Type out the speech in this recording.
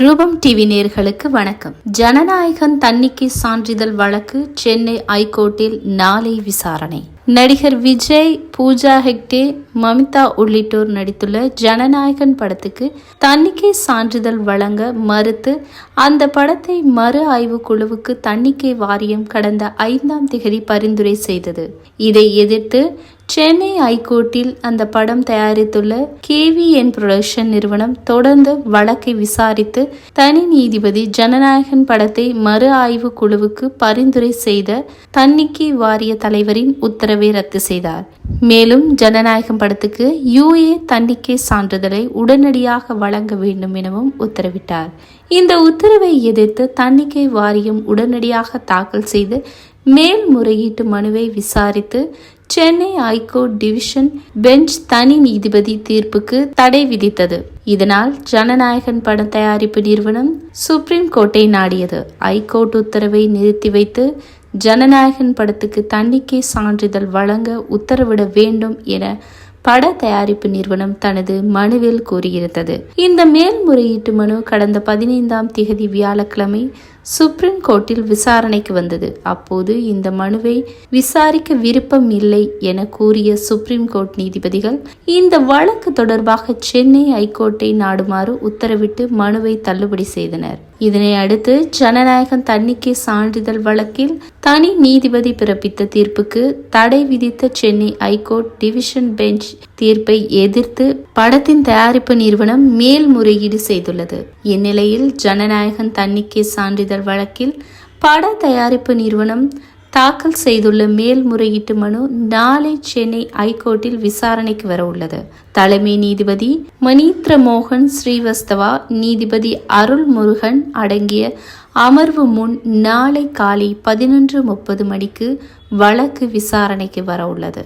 ரூபம் டிவி நேர்களுக்கு வணக்கம். ஜனநாயகன் தன்னிக்கை சான்றிதழ் வழக்கு சென்னை ஐகோர்ட்டில் நாளை விசாரணை. நடிகர் விஜய் பூஜா ஹெக்டே மமிதா உள்ளிட்டோர் நடித்துள்ள ஜனநாயகன் படத்துக்கு தன்னிக்கை சான்றிதழ் வழங்க மறுத்து அந்த படத்தை மறு ஆய்வு குழுவுக்கு தன்னிக்கை வாரியம் கடந்த ஐந்தாம் திகதி பரிந்துரை செய்தது. இதை எதிர்த்து சென்னை ஐகோர்ட்டில் அந்த படம் தயாரித்துள்ள கேவிஎன் புரொடக்ஷன் நிறுவனம் தொடர்ந்து வழக்கை விசாரித்து தனி நீதிபதி ஜனநாயகன் படத்தை மறு ஆய்வு குழுவுக்கு பரிந்துரை செய்த தன்னிக்கை வாரிய தலைவரின் உத்தரவை ரத்து செய்தார். மேலும் ஜனநாயகம் படத்துக்கு யுஏ தன்னிக்கை சான்றிதழை உடனடியாக வழங்க வேண்டும் எனவும் உத்தரவிட்டார். இந்த உத்தரவை எதிர்த்து தன்னிக்கை வாரியம் உடனடியாக தாக்கல் செய்து மேல்முறையீட்டு மனுவை விசாரித்து சென்னை ஐகோர்ட் டிவிஷன் பெஞ்ச் தனி நீதிபதி தீர்ப்புக்கு தடை விதித்தது. இதனால் ஜனநாயகன் பட தயாரிப்பு நிறுவனம் சுப்ரீம் கோர்ட்டை நாடியது. ஐகோர்ட் உத்தரவை நிறுத்தி வைத்து ஜனநாயகன் படத்துக்கு தன்னிக்கை சான்றிதழ் வழங்க உத்தரவிட வேண்டும் என பட தயாரிப்பு நிறுவனம் தனது மனுவில் கூறியிருந்தது. இந்த மேல்முறையீட்டு மனு கடந்த பதினைந்தாம் திகதி வியாழக்கிழமை சுப்ரீம் கோர்ட்டில் விசாரணைக்கு வந்தது. அப்போது இந்த மனுவை விசாரிக்க விருப்பம் இல்லை என கூறிய சுப்ரீம் கோர்ட் நீதிபதிகள் இந்த வழக்கு தொடர்பாக சென்னை ஐகோர்ட்டை நாடுமாறு உத்தரவிட்டு மனுவை தள்ளுபடி செய்தனர். இதனை அடுத்து ஜனநாயகம் தன்னிக்கை சான்றிதழ் வழக்கில் தனி நீதிபதி பிறப்பித்த தீர்ப்புக்கு தடை விதித்த சென்னை ஐகோர்ட் டிவிஷன் பெஞ்ச் தீர்ப்பை எதிர்த்து படத்தின் தயாரிப்பு நிறுவனம் மேல்முறையீடு செய்துள்ளது. இந்நிலையில் ஜனநாயகன் தன்னிக்கை சான்றிதழ் வழக்கில் பட தயாரிப்பு நிறுவனம் தாக்கல் செய்துள்ள மேல்முறையீட்டு மனு நாளை சென்னை ஐகோர்ட்டில் விசாரணைக்கு வர உள்ளது. தலைமை நீதிபதி மணித்ர மோகன் ஸ்ரீவஸ்தவா நீதிபதி அருள் முருகன் அடங்கிய அமர்வு முன் நாளை காலை பதினொன்று முப்பது மணிக்கு வழக்கு விசாரணைக்கு வர உள்ளது.